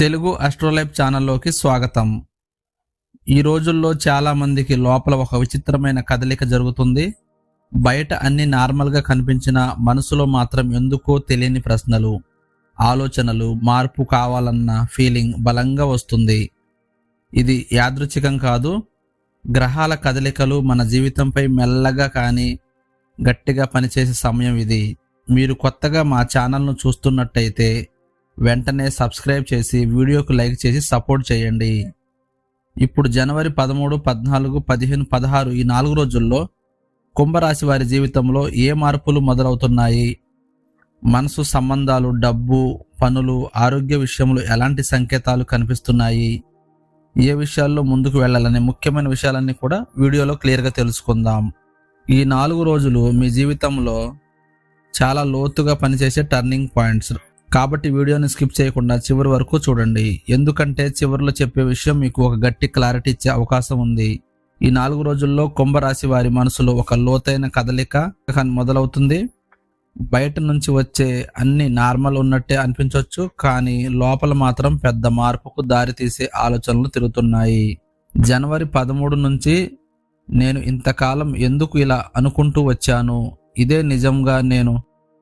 తెలుగు అస్ట్రోలైఫ్ ఛానల్లోకి స్వాగతం. ఈ రోజుల్లో చాలామందికి లోపల ఒక విచిత్రమైన కదలిక జరుగుతుంది. బయట అన్ని నార్మల్గా కనిపించిన మనసులో మాత్రం ఎందుకో తెలియని ప్రశ్నలు ఆలోచనలు మార్పు కావాలన్న ఫీలింగ్ బలంగా వస్తుంది. ఇది యాదృచ్ఛికం కాదు గ్రహాల కదలికలు మన జీవితంపై మెల్లగా కానీ గట్టిగా పనిచేసే సమయం ఇది. మీరు కొత్తగా మా ఛానల్ను చూస్తున్నట్టయితే వెంటనే సబ్స్క్రైబ్ చేసి వీడియోకు లైక్ చేసి సపోర్ట్ చేయండి. ఇప్పుడు జనవరి పదమూడు పద్నాలుగు పదిహేను పదహారు ఈ నాలుగు రోజుల్లో కుంభరాశి వారి జీవితంలో ఏ మార్పులు మొదలవుతున్నాయి? మనసు సంబంధాలు డబ్బు పనులు ఆరోగ్య విషయంలో ఎలాంటి సంకేతాలు కనిపిస్తున్నాయి? ఏ విషయాల్లో ముందుకు వెళ్ళాలనే ముఖ్యమైన విషయాలన్నీ కూడా వీడియోలో క్లియర్గా తెలుసుకుందాం. ఈ నాలుగు రోజులు మీ జీవితంలో చాలా లోతుగా పనిచేసే టర్నింగ్ పాయింట్స్. కాబట్టి వీడియోని స్కిప్ చేయకుండా చివరి వరకు చూడండి. ఎందుకంటే చివరిలో చెప్పే విషయం మీకు ఒక గట్టి క్లారిటీ ఇచ్చే అవకాశం ఉంది. ఈ నాలుగు రోజుల్లో కుంభరాశి వారి మనసులో ఒక లోతైన కదలిక మొదలవుతుంది. బయట నుంచి వచ్చే అన్ని నార్మల్ ఉన్నట్టే అనిపించవచ్చు కానీ లోపల మాత్రం పెద్ద మార్పుకు దారితీసే ఆలోచనలు తిరుగుతున్నాయి. జనవరి పదమూడు నుంచి నేను ఇంతకాలం ఎందుకు ఇలా అనుకుంటూ వచ్చాను? ఇదే నిజంగా నేను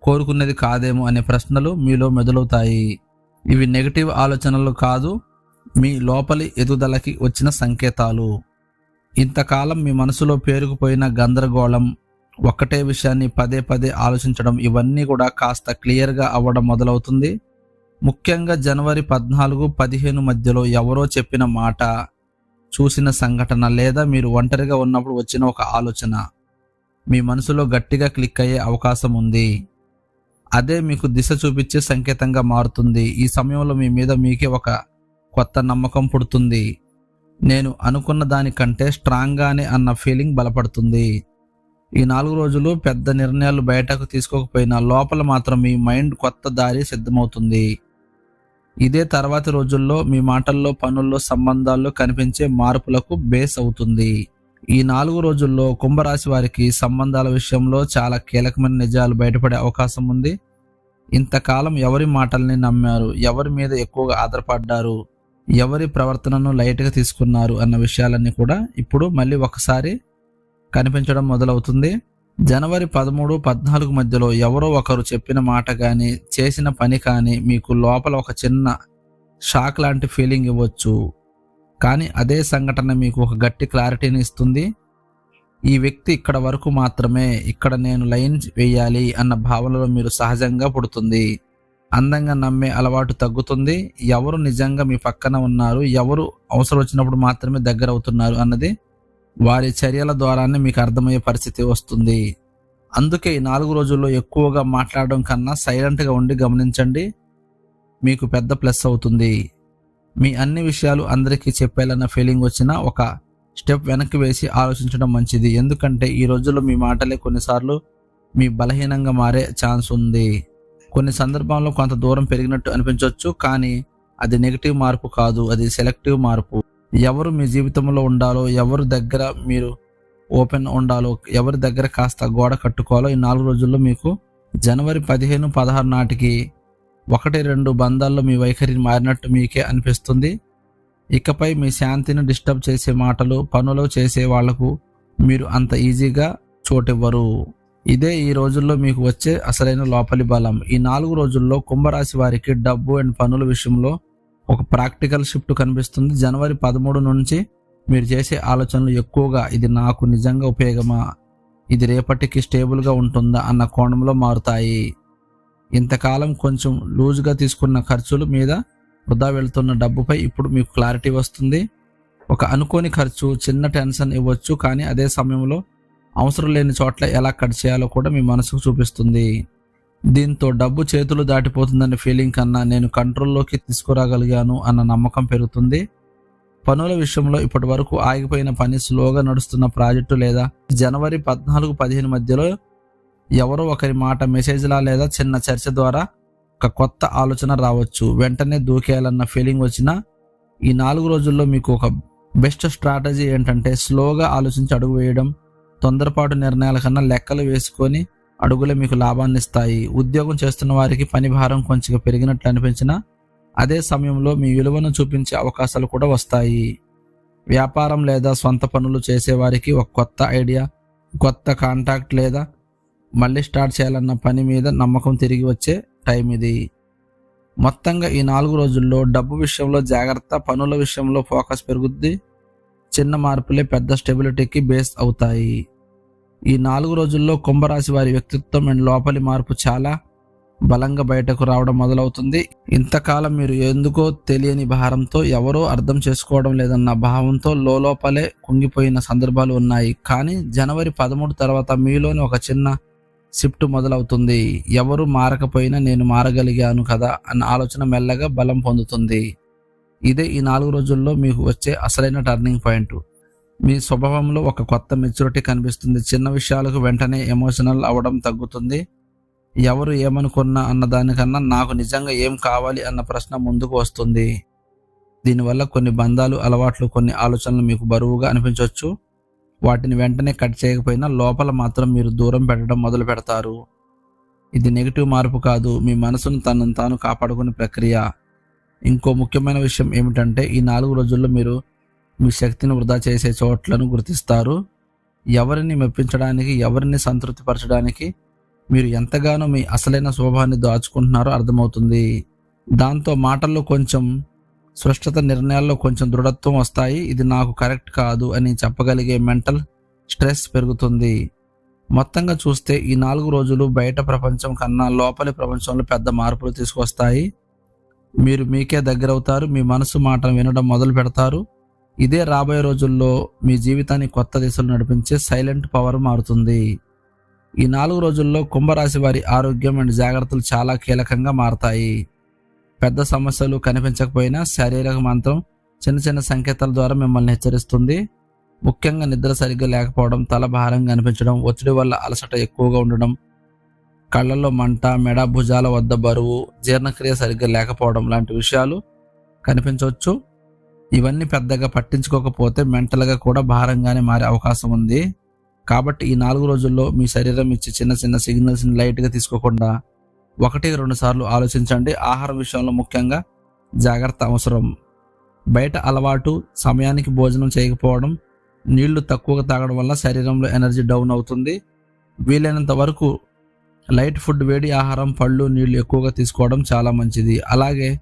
కోరుకునేది కాదేమో అనే ప్రశ్నలు మీలో మెదలవుతాయి. ఇవి నెగటివ్ ఆలోచనలు కాదు మీ లోపలి ఎదుగుదలకి వచ్చిన సంకేతాలు. ఇంతకాలం మీ మనసులో పేరుకుపోయిన గందరగోళం ఒక్కటే విషయాన్ని పదే పదే ఆలోచించడం ఇవన్నీ కూడా కాస్త క్లియర్గా అవ్వడం మొదలవుతుంది. ముఖ్యంగా జనవరి పద్నాలుగు పదిహేను మధ్యలో ఎవరో చెప్పిన మాట చూసిన సంఘటన లేదా మీరు ఒంటరిగా ఉన్నప్పుడు వచ్చిన ఒక ఆలోచన. మీ మనసులో గట్టిగా క్లిక్ అయ్యే అవకాశం ఉంది. అదే మీకు దిశ చూపించే సంకేతంగా మారుతుంది. ఈ సమయంలో మీ మీద మీకే ఒక కొత్త నమ్మకం పుడుతుంది. నేను అనుకున్న దానికంటే స్ట్రాంగ్గానే అన్న ఫీలింగ్ బలపడుతుంది. ఈ నాలుగు రోజులు పెద్ద నిర్ణయాలు బయటకు తీసుకోకపోయినా లోపల మాత్రం మీ మైండ్ కొత్త దారి సిద్ధమవుతుంది. ఇదే తర్వాతి రోజుల్లో మీ మాటల్లో పనుల్లో సంబంధాల్లో కనిపించే మార్పులకు బేస్ అవుతుంది. ఈ నాలుగు రోజుల్లో కుంభరాశి వారికి సంబంధాల విషయంలో చాలా కీలకమైన నిజాలు బయటపడే అవకాశం ఉంది. ఇంతకాలం ఎవరి మాటల్ని నమ్మారు? ఎవరి మీద ఎక్కువగా ఆధారపడ్డారు? ఎవరి ప్రవర్తనను లైట్గా తీసుకున్నారు? అన్న విషయాలన్నీ కూడా ఇప్పుడు మళ్ళీ ఒకసారి కనిపించడం మొదలవుతుంది. జనవరి పదమూడు పద్నాలుగు మధ్యలో ఎవరో ఒకరు చెప్పిన మాట కానీ చేసిన పని కానీ మీకు లోపల ఒక చిన్న షాక్ లాంటి ఫీలింగ్ ఇవ్వచ్చు. కానీ అదే సంఘటన మీకు ఒక గట్టి క్లారిటీని ఇస్తుంది. ఈ వ్యక్తి ఇక్కడ వరకు మాత్రమే ఇక్కడ నేను లైన్ వేయాలి అన్న భావనలో మీరు సహజంగా పుడుతుంది. అందంగా నమ్మే అలవాటు తగ్గుతుంది. ఎవరు నిజంగా మీ పక్కన ఉన్నారు ఎవరు అవసరం వచ్చినప్పుడు మాత్రమే దగ్గర అవుతున్నారు అన్నది వారి చర్యల ద్వారానే మీకు అర్థమయ్యే పరిస్థితి వస్తుంది. అందుకే ఈ నాలుగు రోజుల్లో ఎక్కువగా మాట్లాడడం కన్నా సైలెంట్గా ఉండి గమనించండి. మీకు పెద్ద ప్లస్ అవుతుంది. మీ అన్ని విషయాలు అందరికీ చెప్పేయాలన్న ఫీలింగ్ వచ్చినా ఒక స్టెప్ వెనక్కి వేసి ఆలోచించడం మంచిది. ఎందుకంటే ఈ రోజుల్లో మీ మాటలే కొన్నిసార్లు మీ బలహీనంగా మారే ఛాన్స్ ఉంది. కొన్ని సందర్భాల్లో కొంత దూరం పెరిగినట్టు అనిపించవచ్చు కానీ అది నెగిటివ్ మార్పు కాదు. అది సెలెక్టివ్ మార్పు. ఎవరు మీ జీవితంలో ఉండాలో ఎవరి దగ్గర మీరు ఓపెన్ ఉండాలో ఎవరి దగ్గర కాస్త గోడ కట్టుకోవాలో ఈ నాలుగు రోజుల్లో మీకు జనవరి పదిహేను పదహారు నాటికి ఒకటి రెండు బంధాల్లో మీ వైఖరి మారినట్టు మీకే అనిపిస్తుంది. ఇకపై మీ శాంతిని డిస్టర్బ్ చేసే మాటలు పనులు చేసే వాళ్ళకు మీరు అంత ఈజీగా చోటివ్వరు. ఇదే ఈ రోజుల్లో మీకు వచ్చే అసలైన లోపలి బలం. ఈ నాలుగు రోజుల్లో కుంభరాశి వారికి డబ్బు అండ్ పనుల విషయంలో ఒక ప్రాక్టికల్ షిఫ్ట్ కనిపిస్తుంది. జనవరి పదమూడు నుంచి మీరు చేసే ఆలోచనలు ఎక్కువగా ఇది నాకు నిజంగా ఉపయోగమా? ఇది రేపటికి స్టేబుల్గా ఉంటుందా? అన్న కోణంలో మారుతాయి. ఇంతకాలం కొంచెం లూజ్గా తీసుకున్న ఖర్చుల మీద వృధా వెళ్తున్న డబ్బుపై ఇప్పుడు మీకు క్లారిటీ వస్తుంది. ఒక అనుకోని ఖర్చు చిన్న టెన్షన్ ఇవ్వచ్చు కానీ అదే సమయంలో అవసరం లేని చోట్ల ఎలా కట్ చేయాలో కూడా మీ మనసుకు చూపిస్తుంది. దీంతో డబ్బు చేతులు దాటిపోతుందనే ఫీలింగ్ కన్నా నేను కంట్రోల్లోకి తీసుకురాగలిగాను అన్న నమ్మకం పెరుగుతుంది. పనుల విషయంలో ఇప్పటి వరకు ఆగిపోయిన పని స్లోగా నడుస్తున్న ప్రాజెక్టు లేదా జనవరి పద్నాలుగు పదిహేను మధ్యలో ఎవరో ఒకరి మాట మెసేజ్లా లేదా చిన్న చర్చ ద్వారా ఒక కొత్త ఆలోచన రావచ్చు. వెంటనే దూకేయాలన్న ఫీలింగ్ వచ్చిన ఈ నాలుగు రోజుల్లో మీకు ఒక బెస్ట్ స్ట్రాటజీ ఏంటంటే స్లోగా ఆలోచించి అడుగు వేయడం తొందరపాటు నిర్ణయాల కన్నా లెక్కలు వేసుకొని అడుగులే మీకు లాభాన్ని ఇస్తాయి. ఉద్యోగం చేస్తున్న వారికి పని భారం కొంచెం పెరిగినట్లు అనిపించినా అదే సమయంలో మీ విలువను చూపించే అవకాశాలు కూడా వస్తాయి. వ్యాపారం లేదా సొంత పనులు చేసేవారికి ఒక కొత్త ఐడియా కొత్త కాంటాక్ట్ లేదా మళ్ళీ స్టార్ట్ చేయాలన్న పని మీద నమ్మకం తిరిగి వచ్చే టైం ఇది. మొత్తంగా ఈ నాలుగు రోజుల్లో డబ్బు విషయంలో జాగ్రత్త పనుల విషయంలో ఫోకస్ పెరుగుద్ది చిన్న మార్పులే పెద్ద స్టెబిలిటీకి బేస్ అవుతాయి. ఈ నాలుగు రోజుల్లో కుంభరాశి వారి వ్యక్తిత్వం అండ్ లోపలి మార్పు చాలా బలంగా బయటకు రావడం మొదలవుతుంది. ఇంతకాలం మీరు ఎందుకో తెలియని భారంతో ఎవరో అర్థం చేసుకోవడం లేదన్న భావంతో లోపలే కుంగిపోయిన సందర్భాలు ఉన్నాయి. కానీ జనవరి పదమూడు తర్వాత మీలోని ఒక చిన్న షిఫ్ట్ మొదలవుతుంది. ఎవరు మారకపోయినా నేను మారగలిగాను కదా అన్న ఆలోచన మెల్లగా బలం పొందుతుంది. ఇదే ఈ నాలుగు రోజుల్లో మీకు వచ్చే అసలైన టర్నింగ్ పాయింట్. మీ స్వభావంలో ఒక కొత్త మెచ్యూరిటీ కనిపిస్తుంది. చిన్న విషయాలకు వెంటనే ఎమోషనల్ అవ్వడం తగ్గుతుంది. ఎవరు ఏమనుకున్నా అన్న దానికన్నా నాకు నిజంగా ఏం కావాలి అన్న ప్రశ్న ముందుకు వస్తుంది. దీనివల్ల కొన్ని బంధాలు అలవాట్లు కొన్ని ఆలోచనలు మీకు బరువుగా అనిపించవచ్చు వాటిని వెంటనే కట్ చేయకపోయినా లోపల మాత్రం మీరు దూరం పెట్టడం మొదలు పెడతారు. ఇది నెగిటివ్ మార్పు కాదు. మీ మనసును తనను తాను కాపాడుకునే ప్రక్రియ. ఇంకో ముఖ్యమైన విషయం ఏమిటంటే ఈ నాలుగు రోజుల్లో మీరు మీ శక్తిని వృధా చేసే చోట్లను గుర్తిస్తారు. ఎవరిని మెప్పించడానికి ఎవరిని సంతృప్తిపరచడానికి మీరు ఎంతగానో మీ అసలైన శోభాన్ని దాచుకుంటున్నారో అర్థమవుతుంది. దాంతో మాటల్లో కొంచెం స్పష్టత నిర్ణయాల్లో కొంచెం దృఢత్వం వస్తాయి. ఇది నాకు కరెక్ట్ కాదు అని చెప్పగలిగే మెంటల్ స్ట్రెస్ పెరుగుతుంది. మొత్తంగా చూస్తే ఈ నాలుగు రోజులు బయట ప్రపంచం కన్నా లోపలి ప్రపంచంలో పెద్ద మార్పులు తీసుకొస్తాయి. మీరు మీకే దగ్గరవుతారు. మీ మనసు మాట వినడం మొదలు పెడతారు. ఇదే రాబోయే రోజుల్లో మీ జీవితాన్ని కొత్త దిశలు నడిపించే సైలెంట్ పవర్ మారుతుంది. ఈ నాలుగు రోజుల్లో కుంభరాశి వారి ఆరోగ్యం అండ్ జాగ్రత్తలు చాలా కీలకంగా మారతాయి. పెద్ద సమస్యలు కనిపించకపోయినా శారీరక మంత్రం చిన్న చిన్న సంకేతాల ద్వారా మిమ్మల్ని హెచ్చరిస్తుంది. ముఖ్యంగా నిద్ర సరిగ్గా లేకపోవడం తల భారంగా అనిపించడం ఒత్తిడి వల్ల అలసట ఎక్కువగా ఉండడం కళ్ళల్లో మంట మెడ భుజాల వద్ద బరువు జీర్ణక్రియ సరిగ్గా లేకపోవడం లాంటి విషయాలు కనిపించవచ్చు. ఇవన్నీ పెద్దగా పట్టించుకోకపోతే మెంటల్గా కూడా భారంగానే మారే అవకాశం ఉంది. కాబట్టి ఈ నాలుగు రోజుల్లో మీ శరీరం ఇచ్చే చిన్న చిన్న సిగ్నల్స్ని లైట్గా తీసుకోకుండా ఒకటి రెండు సార్లు ఆలోచించండి. ఆహార విషయంలో ముఖ్యంగా జాగ్రత్త అవసరం. బయట అలవాటు సమయానికి భోజనం చేయకపోవడం నీళ్ళు తక్కువగా తాగడం వల్ల శరీరంలో ఎనర్జీ డౌన్ అవుతుంది. వీలైనంత వరకు లైట్ ఫుడ్ వేడి ఆహారం పళ్ళు నీళ్ళు ఎక్కువగా తీసుకోవడం చాలా మంచిది. అలాగే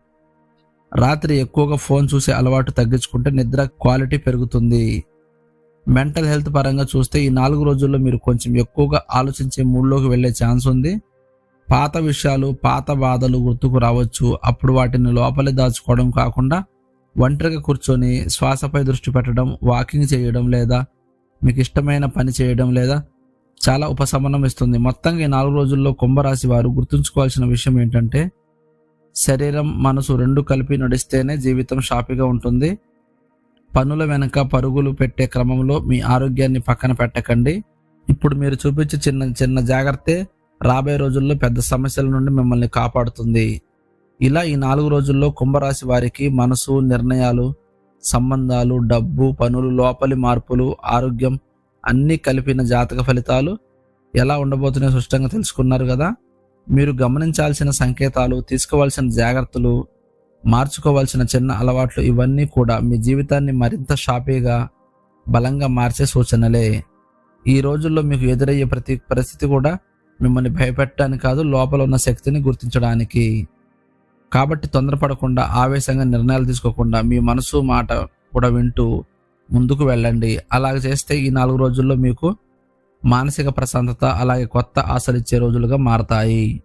రాత్రి ఎక్కువగా ఫోన్ చూసే అలవాటు తగ్గించుకుంటే నిద్ర క్వాలిటీ పెరుగుతుంది. మెంటల్ హెల్త్ పరంగా చూస్తే ఈ నాలుగు రోజుల్లో మీరు కొంచెం ఎక్కువగా ఆలోచించే మూడ్లోకి వెళ్ళే ఛాన్స్ ఉంది. పాత విషయాలు పాత బాధలు గుర్తుకు రావచ్చు. అప్పుడు వాటిని లోపలే దాచుకోవడం కాకుండా ఒంటరిగా కూర్చొని శ్వాసపై దృష్టి పెట్టడం వాకింగ్ చేయడం లేదా మీకు ఇష్టమైన పని చేయడం లేదా చాలా ఉపశమనం ఇస్తుంది. మొత్తంగా ఈ నాలుగు రోజుల్లో కుంభరాశి వారు గుర్తుంచుకోవాల్సిన విషయం ఏంటంటే శరీరం మనసు రెండు కలిపి నడిస్తేనే జీవితం షాపీగా ఉంటుంది. పనుల వెనుక పరుగులు పెట్టే క్రమంలో మీ ఆరోగ్యాన్ని పక్కన పెట్టకండి. ఇప్పుడు మీరు చూపించే చిన్న చిన్న జాగ్రత్తే రాబోయే రోజుల్లో పెద్ద సమస్యల నుండి మిమ్మల్ని కాపాడుతుంది. ఇలా ఈ నాలుగు రోజుల్లో కుంభరాశి వారికి మనసు నిర్ణయాలు సంబంధాలు డబ్బు పనులు లోపలి మార్పులు ఆరోగ్యం అన్నీ కలిపిన జాతక ఫలితాలు ఎలా ఉండబోతున్నాయో స్పష్టంగా తెలుసుకున్నారు కదా. మీరు గమనించాల్సిన సంకేతాలు తీసుకోవాల్సిన జాగ్రత్తలు మార్చుకోవాల్సిన చిన్న అలవాట్లు ఇవన్నీ కూడా మీ జీవితాన్ని మరింత షాపీగా బలంగా మార్చే సూచనలే. ఈ రోజుల్లో మీకు ఎదురయ్యే ప్రతి పరిస్థితి కూడా మిమ్మల్ని భయపెట్టడానికి కాదు లోపల ఉన్న శక్తిని గుర్తించడానికి. కాబట్టి తొందరపడకుండా ఆవేశంగా నిర్ణయాలు తీసుకోకుండా మీ మనసు మాట కూడా వింటూ ముందుకు వెళ్ళండి. అలాగ చేస్తే ఈ నాలుగు రోజుల్లో మీకు మానసిక ప్రశాంతత అలాగే కొత్త ఆశలు ఇచ్చే రోజులుగా మారతాయి.